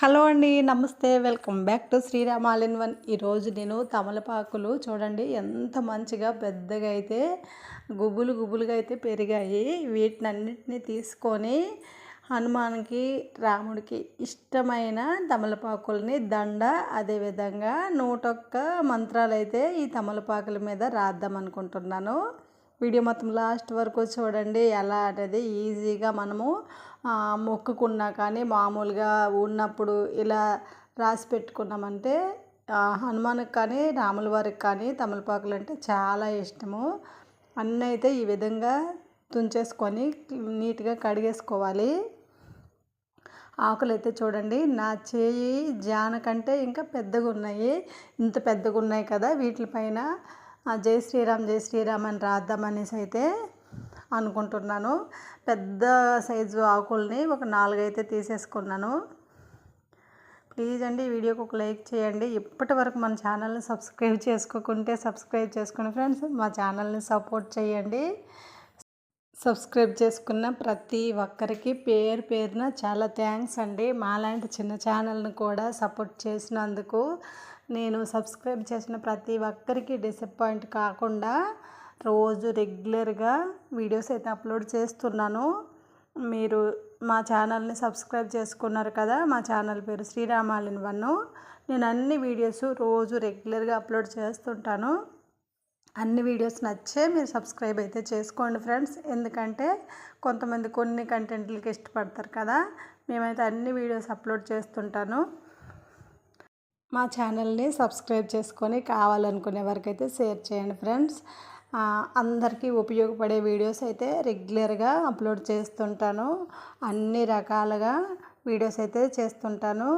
Hello అండి నమస్తే. Welcome back to Sriram all in one. ఈరోజు నేను తమలపాకులు చూడండి ఎంత మంచిగా పెద్దగా అయితే గుబులు గుబులుగా అయితే పెరిగాయి. వీటిని అన్నిటిని తీసుకొని హనుమాన్కి రాముడికి ఇష్టమైన తమలపాకుల్ని దండ అదేవిధంగా నూటొక్క మంత్రాలు అయితే ఈ తమలపాకుల మీద రాద్దాం అనుకుంటున్నాను. వీడియో మొత్తం లాస్ట్ వరకు చూడండి ఎలా అనేది ఈజీగా మనము మొక్కుకున్నా కానీ మామూలుగా ఉన్నప్పుడు ఇలా రాసి పెట్టుకున్నామంటే హనుమాన్కి కానీ రాముల వారికి కానీ తమలపాకులు అంటే చాలా ఇష్టము. అన్నీ అయితే ఈ విధంగా తుంచేసుకొని నీట్గా కడిగేసుకోవాలి. ఆకులు అయితే చూడండి నా చేయి జాన కంటే ఇంకా పెద్దగా ఉన్నాయి ఇంత పెద్దగా ఉన్నాయి కదా వీటిపైన జై శ్రీరామ్ జై శ్రీరామ్ అని రాద్దామనేసి అయితే అనుకుంటున్నాను. పెద్ద సైజు ఆకుల్ని ఒక నాలుగైతే తీసేసుకున్నాను. ప్లీజ్ అండి ఈ వీడియోకి ఒక లైక్ చేయండి. ఇప్పటి వరకు మన ఛానల్ని సబ్స్క్రైబ్ చేసుకోకుంటే సబ్స్క్రైబ్ చేసుకుని ఫ్రెండ్స్ మా ఛానల్ని సపోర్ట్ చేయండి. సబ్స్క్రైబ్ చేసుకున్న ప్రతి ఒక్కరికి పేరు పేరున చాలా థ్యాంక్స్ అండి. మాలాంటి చిన్న ఛానల్ని కూడా సపోర్ట్ చేసినందుకు నేను సబ్స్క్రైబ్ చేసిన ప్రతి ఒక్కరికి డిసప్పాయింట్ కాకుండా రోజు రెగ్యులర్గా వీడియోస్ అయితే అప్లోడ్ చేస్తున్నాను. మీరు మా ఛానల్ని సబ్స్క్రైబ్ చేసుకున్నారు కదా మా ఛానల్ పేరు శ్రీరామాలిన్ వన్ నేను అన్ని వీడియోస్ రోజు రెగ్యులర్గా అప్లోడ్ చేస్తుంటాను. అన్ని వీడియోస్ నచ్చే మీరు సబ్స్క్రైబ్ అయితే చేసుకోండి ఫ్రెండ్స్. ఎందుకంటే కొంతమంది కొన్ని కంటెంట్లకి ఇష్టపడతారు కదా మేమైతే అన్ని వీడియోస్ అప్లోడ్ చేస్తుంటాను. మా ఛానల్ని సబ్స్క్రైబ్ చేసుకొని కావాలనుకునే వరకైతే షేర్ చేయండి ఫ్రెండ్స్. అందరికీ ఉపయోగపడే వీడియోస్ అయితే రెగ్యులర్గా అప్లోడ్ చేస్తుంటాను. అన్ని రకాలుగా వీడియోస్ అయితే చేస్తుంటాను.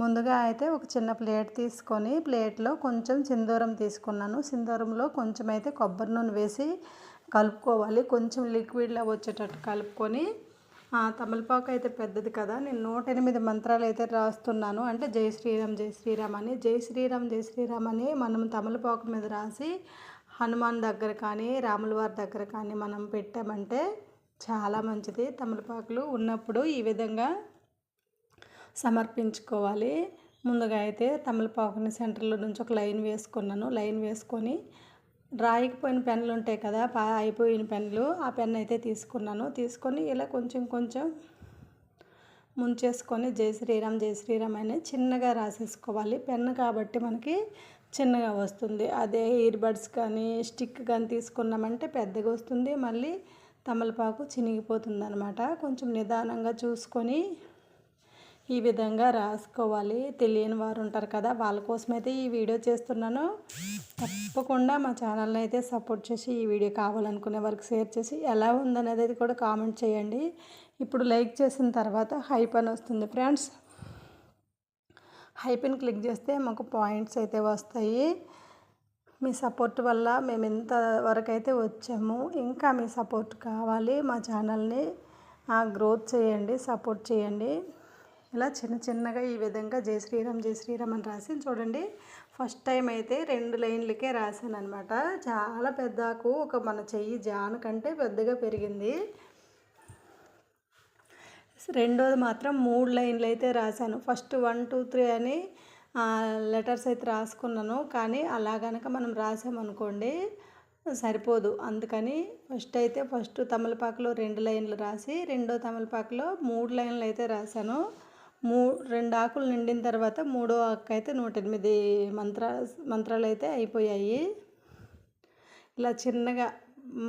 ముందుగా అయితే ఒక చిన్న ప్లేట్ తీసుకొని ప్లేట్లో కొంచెం సింధూరం తీసుకున్నాను. సింధూరంలో కొంచెం అయితే కొబ్బరి నూనె వేసి కలుపుకోవాలి. కొంచెం లిక్విడ్లో వచ్చేటట్టు కలుపుకొని తమలపాకు అయితే పెద్దది కదా. నేను నూట ఎనిమిది మంత్రాలు అయితే రాస్తున్నాను. అంటే జై శ్రీరామ్ జై శ్రీరామ్ అని. జై శ్రీరామ్ జై శ్రీరామ్ అని మనం తమలపాకు మీద రాసి హనుమాన్ దగ్గర కానీ రాముల వారి దగ్గర కానీ మనం పెట్టామంటే చాలా మంచిది. తమలపాకులు ఉన్నప్పుడు ఈ విధంగా సమర్పించుకోవాలి. ముందుగా అయితే తమలపాకుని సెంటర్లో నుంచి ఒక లైన్ వేసుకున్నాను. లైన్ వేసుకొని రాయకపోయిన పెన్నులు ఉంటాయి కదా పా అయిపోయిన పెన్నులు ఆ పెన్ అయితే తీసుకున్నాను. తీసుకొని ఇలా కొంచెం కొంచెం ముంచేసుకొని జై శ్రీరామ్ జై శ్రీరామ్ అని చిన్నగా రాసేసుకోవాలి. పెన్ను కాబట్టి మనకి చిన్నగా వస్తుంది. అదే ఇయర్ బడ్స్ కానీ స్టిక్ కానీ తీసుకున్నామంటే పెద్దగా వస్తుంది. మళ్ళీ తమలపాకు చినిగిపోతుంది అనమాట కొంచెం నిదానంగా చూసుకొని ఈ విధంగా రాసుకోవాలి. తెలియని వారు ఉంటారు కదా వాళ్ళ కోసమైతే ఈ వీడియో చేస్తున్నాను. తప్పకుండా మా ఛానల్ని అయితే సపోర్ట్ చేసి ఈ వీడియో కావాలనుకునే వరకు షేర్ చేసి ఎలా ఉందనేది కూడా కామెంట్ చేయండి. ఇప్పుడు లైక్ చేసిన తర్వాత హైప్ అని వస్తుంది ఫ్రెండ్స్. హైప్ని క్లిక్ చేస్తే మాకు పాయింట్స్ అయితే వస్తాయి. మీ సపోర్ట్ వల్ల మేము ఇంతవరకు అయితే వచ్చాము. ఇంకా మీ సపోర్ట్ కావాలి మా ఛానల్ని. గ్రోత్ చేయండి సపోర్ట్ చేయండి. ఇలా చిన్న చిన్నగా ఈ విధంగా జై శ్రీరామ్ జై శ్రీరామ్ అని రాసి చూడండి. ఫస్ట్ టైం అయితే రెండు లైన్లకే రాశాను అనమాట చాలా పెద్దకు ఒక మన చెయ్యి జాన కంటే పెద్దగా పెరిగింది. రెండోది మాత్రం మూడు లైన్లు అయితే రాశాను. ఫస్ట్ వన్ టూ త్రీ అని లెటర్స్ అయితే రాసుకున్నాను. కానీ అలా మనం రాసామనుకోండి సరిపోదు. అందుకని ఫస్ట్ అయితే ఫస్ట్ తమలపాకులో రెండు లైన్లు రాసి రెండో తమలపాకులో మూడు లైన్లు అయితే రాశాను. మూ రెండు ఆకులు నిండిన తర్వాత మూడో ఆకు అయితే నూట ఎనిమిది మంత్ర మంత్రాలు అయితే అయిపోయాయి. ఇలా చిన్నగా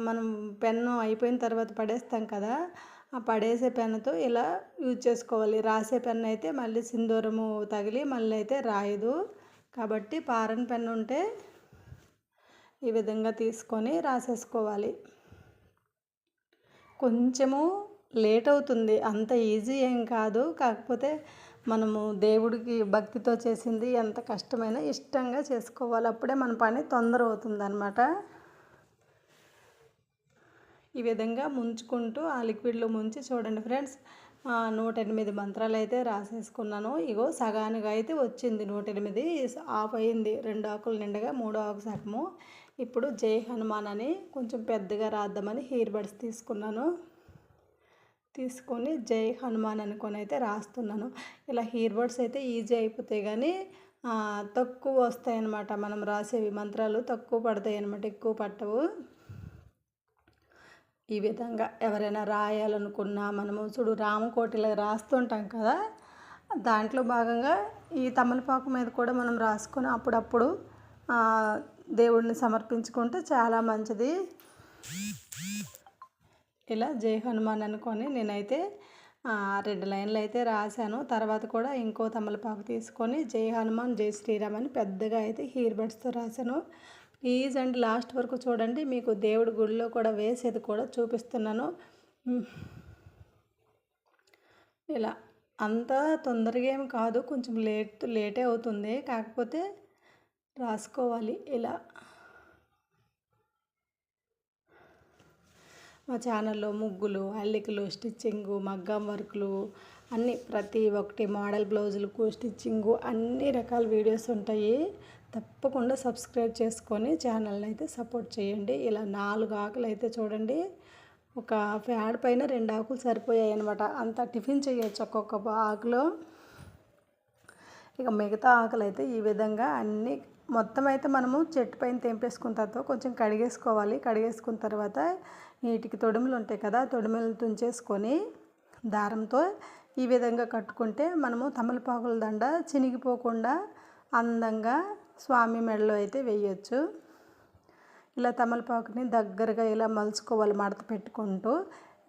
మనం పెన్ను అయిపోయిన తర్వాత పడేస్తాం కదా ఆ పడేసే పెన్నుతో ఇలా యూజ్ చేసుకోవాలి. రాసే పెన్ను అయితే మళ్ళీ సింధూరము తగిలి మళ్ళీ అయితే రాయదు. కాబట్టి పారన్ పెన్ను ఉంటే ఈ విధంగా తీసుకొని రాసేసుకోవాలి. కొంచెము లేట్ అవుతుంది అంత ఈజీ ఏం కాదు. కాకపోతే మనము దేవుడికి భక్తితో చేసింది ఎంత కష్టమైనా ఇష్టంగా చేసుకోవాలి. అప్పుడే మన పని తొందర అవుతుంది అనమాట ఈ విధంగా ముంచుకుంటూ ఆ లిక్విడ్లో ముంచి చూడండి ఫ్రెండ్స్. నూట ఎనిమిది మంత్రాలు అయితే రాసేసుకున్నాను. ఇగో సగానిగా అయితే వచ్చింది నూట ఎనిమిది ఆఫ్ అయింది. రెండు ఆకులు నిండగా మూడో ఆకు సగము. ఇప్పుడు జై హనుమాన్ అని కొంచెం పెద్దగా రాద్దామని హెయిర్ బడ్స్ తీసుకున్నాను. తీసుకొని జై హనుమాన్ అనుకొని అయితే రాస్తున్నాను. ఇలా హీర్ బర్డ్స్ అయితే ఈజీ అయిపోతాయి కానీ తక్కువ వస్తాయి అన్నమాట మనం రాసేవి మంత్రాలు తక్కువ పడతాయి అన్నమాట ఎక్కువ పట్టవు. ఈ విధంగా ఎవరైనా రాయాలనుకున్నా మనము చూడు రామకోటిలో రాస్తుంటాం కదా దాంట్లో భాగంగా ఈ తమలపాకు మీద కూడా మనం రాసుకొని అప్పుడప్పుడు దేవుడిని సమర్పించుకుంటే చాలా మంచిది. ఇలా జై హనుమాన్ అనుకొని నేనైతే రెండు లైన్లు అయితే రాశాను. తర్వాత కూడా ఇంకో తమలపాకు తీసుకొని జై హనుమాన్ జై శ్రీరామ్ అని పెద్దగా అయితే హీర్ బడ్స్తో రాశాను. ప్లీజ్ అండ్ లాస్ట్ వరకు చూడండి. మీకు దేవుడి గుడిలో కూడా వేసేది కూడా చూపిస్తున్నాను. ఇలా అంత తొందరగా ఏం కాదు. కొంచెం లేట్ లేటే అవుతుంది. కాకపోతే రాసుకోవాలి. ఇలా మా ఛానల్లో ముగ్గులు అల్లికలు స్టిచ్చింగు మగ్గం వర్క్లు అన్నీ ప్రతి ఒక్కటి మోడల్ బ్లౌజులకు స్టిచ్చింగు అన్ని రకాల వీడియోస్ ఉంటాయి. తప్పకుండా సబ్స్క్రైబ్ చేసుకొని ఛానల్ని అయితే సపోర్ట్ చేయండి. ఇలా నాలుగు ఆకులు అయితే చూడండి. ఒక ఫ్యాడ్ పైన రెండు ఆకులు సరిపోయాయి అనమాట అంత టిఫిన్ చేయొచ్చు ఒక్కొక్క ఆకులో. ఇక మిగతా ఆకులు అయితే ఈ విధంగా అన్నీ మొత్తం అయితే మనము చెట్టు పైన తెంపేసుకున్న తర్వాత కొంచెం కడిగేసుకోవాలి. కడిగేసుకున్న తర్వాత వీటికి తొడుములు ఉంటాయి కదా తొడుములు తుంచేసుకొని దారంతో ఈ విధంగా కట్టుకుంటే మనము తమలపాకుల దండ చినిగిపోకుండా అందంగా స్వామి మెడలో అయితే వేయచ్చు. ఇలా తమలపాకుని దగ్గరగా ఇలా మలుచుకోవాలి మడత పెట్టుకుంటూ.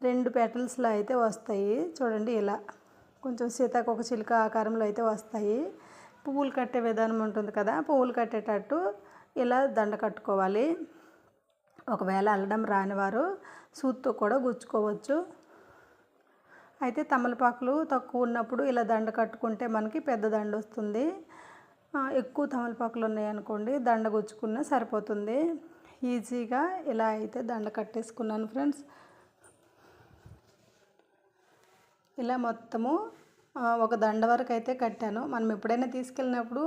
రెండు పెటల్స్లో అయితే వస్తాయి చూడండి ఇలా. కొంచెం సీతాకొక చిలుక ఆకారంలో అయితే వస్తాయి. పువ్వులు కట్టే విధానం ఉంటుంది కదా పువ్వులు కట్టేటట్టు ఇలా దండ కట్టుకోవాలి. ఒకవేళ అల్లడం రానివారు సూత్తో కూడా గుచ్చుకోవచ్చు. అయితే తమలపాకులు తక్కువ ఉన్నప్పుడు ఇలా దండ కట్టుకుంటే మనకి పెద్ద దండ వస్తుంది. ఎక్కువ తమలపాకులు ఉన్నాయనుకోండి దండ గుచ్చుకున్నా సరిపోతుంది. ఈజీగా ఇలా అయితే దండ కట్టేసుకున్నాను ఫ్రెండ్స్. ఇలా మొత్తము ఒక దండ వరకు అయితే కట్టాను. మనం ఎప్పుడైనా తీసుకెళ్ళినప్పుడు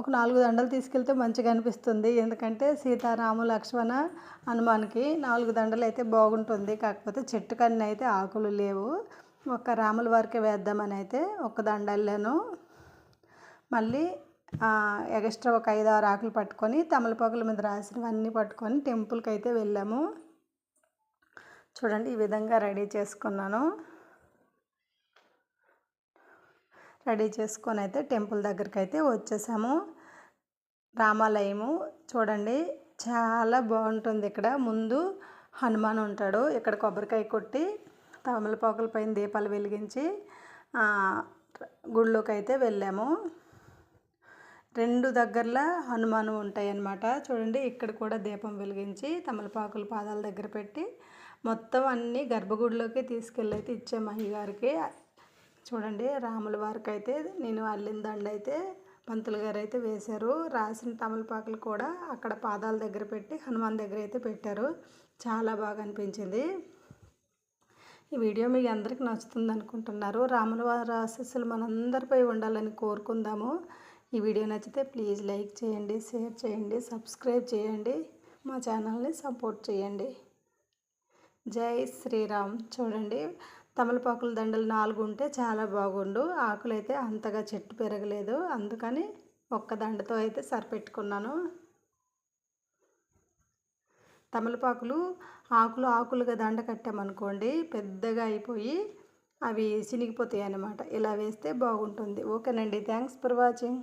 ఒక నాలుగు దండలు తీసుకెళ్తే మంచిగా అనిపిస్తుంది. ఎందుకంటే సీతారాము లక్ష్మణ హనుమాన్కి నాలుగు దండలు అయితే బాగుంటుంది. కాకపోతే చెట్టు కన్నా అయితే ఆకులు లేవు. ఒక రాముల వారికి వేద్దామని అయితే ఒక దండ మళ్ళీ ఎక్స్ట్రా ఒక ఐదు ఆరు ఆకులు పట్టుకొని తమలపాకుల మీద రాసినవన్నీ పట్టుకొని టెంపుల్కి అయితే వెళ్ళాము. చూడండి ఈ విధంగా రెడీ చేసుకున్నాను. రెడీ చేసుకొని అయితే టెంపుల్ దగ్గరికి అయితే వచ్చేసాము. రామాలయము చూడండి చాలా బాగుంటుంది ఇక్కడ. ముందు హనుమాన్ ఉంటాడు ఇక్కడ కొబ్బరికాయ కొట్టి తమలపాకుల పైన దీపాలు వెలిగించి గుళ్ళోకి అయితే వెళ్ళాము. రెండు దగ్గరలో హనుమాను ఉంటాయన్నమాట. చూడండి ఇక్కడ కూడా దీపం వెలిగించి తమలపాకుల పాదాల దగ్గర పెట్టి మొత్తం అన్నీ గర్భగుడిలోకి తీసుకెళ్ళి అయితే ఇచ్చాము అయ్యగారికి చూడండి రాముల వారికి అయితే నేను అల్లిన దండ అయితే పంతులు గారు అయితే వేశారు. రాసిన తమలపాకులు కూడా అక్కడ పాదాల దగ్గర పెట్టి హనుమాన్ దగ్గర అయితే పెట్టారు. చాలా బాగా అనిపించింది. ఈ వీడియో మీకు అందరికి నచ్చుతుంది అనుకుంటున్నారు. రాముల వారి ఆశస్సులు మనందరిపై ఉండాలని కోరుకుందాము. ఈ వీడియో నచ్చితే ప్లీజ్ లైక్ చేయండి షేర్ చేయండి సబ్స్క్రైబ్ చేయండి మా ఛానల్ని సపోర్ట్ చేయండి. జై శ్రీరామ్. చూడండి తమలపాకుల దండలు నాలుగు ఉంటే చాలా బాగుండు. ఆకులైతే అంతగా చెట్టు పెరగలేదు. అందుకని ఒక్క దండతో అయితే సరిపెట్టుకున్నాను. తమలపాకులు ఆకులు ఆకులుగా దండ కట్టామనుకోండి పెద్దగా అయిపోయి అవి చినిగిపోతాయి అన్నమాట ఇలా వేస్తే బాగుంటుంది. ఓకేనండి. Thanks for watching.